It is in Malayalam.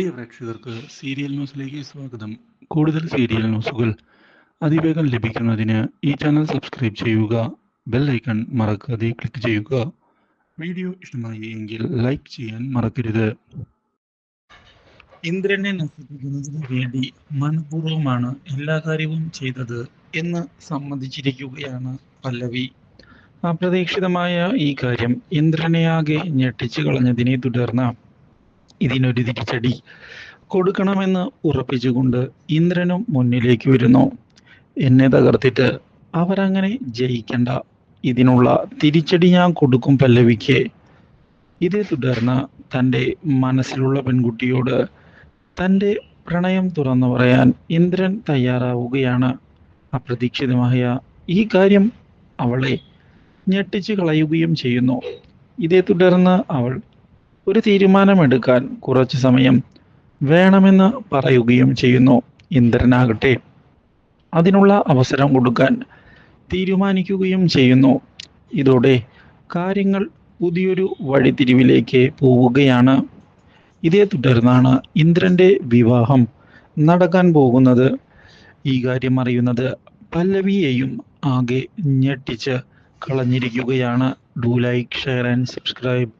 പ്രിയ പ്രേക്ഷകർക്ക് സീരിയൽ ന്യൂസിലേക്ക് സ്വാഗതം. കൂടുതൽ സീരിയൽ ന്യൂസുകൾ അതിവേഗം ലഭിക്കുന്നതിന് ഈ ചാനൽ സബ്സ്ക്രൈബ് ചെയ്യുക ബെൽ ഐക്കൺ മറക്കാതെ ക്ലിക്ക് ചെയ്യുക. വീഡിയോ ഇഷ്ടമായി എങ്കിൽ ലൈക്ക് ചെയ്യാൻ മറക്കരുത്. ഇന്ദ്രനെ നശിപ്പിക്കുന്നതിന് വേണ്ടി മനഃപൂർവമാണ് എല്ലാ കാര്യവും ചെയ്തത് എന്ന് സമ്മതിച്ചിരിക്കുകയാണ് പല്ലവി. അപ്രതീക്ഷിതമായ ഈ കാര്യം ഇന്ദ്രനെയാകെ ഞെട്ടിച്ചു കളഞ്ഞതിനെ തുടർന്ന് ഇതിനൊരു തിരിച്ചടി കൊടുക്കണമെന്ന് ഉറപ്പിച്ചുകൊണ്ട് ഇന്ദ്രനും മുന്നിലേക്ക് വരുന്നു. എന്നെ തകർത്തിട്ട് അവരങ്ങനെ ജയിക്കണ്ട. ഇതിനുള്ള തിരിച്ചടി ഞാൻ കൊടുക്കും പല്ലവിക്ക്. ഇതേ തുടർന്ന് തന്റെ മനസ്സിലുള്ള പെൺകുട്ടിയോട് തന്റെ പ്രണയം തുറന്നു പറയാൻ ഇന്ദ്രൻ തയ്യാറാവുകയാണ്. അപ്രതീക്ഷിതമായ ഈ കാര്യം അവളെ ഞെട്ടിച്ചു കളയുകയും ചെയ്യുന്നു. ഇതേ തുടർന്ന് അവൾ ഒരു തീരുമാനമെടുക്കാൻ കുറച്ച് സമയം വേണമെന്ന് പറയുകയും ചെയ്യുന്നു. ഇന്ദ്രനാകട്ടെ. അതിനുള്ള അവസരം കൊടുക്കാൻ തീരുമാനിക്കുകയും ചെയ്യുന്നു. ഇതോടെ കാര്യങ്ങൾ പുതിയൊരു വഴിത്തിരിവിലേക്ക് പോവുകയാണ്. ഇതേ തുടർന്നാണ് ഇന്ദ്രന്റെ വിവാഹം നടക്കാൻ പോകുന്നത്. ഈ കാര്യം അറിയുന്നത് പല്ലവിയെയും ആകെ ഞെട്ടിച്ച് കളഞ്ഞിരിക്കുകയാണ്. Do like share and subscribe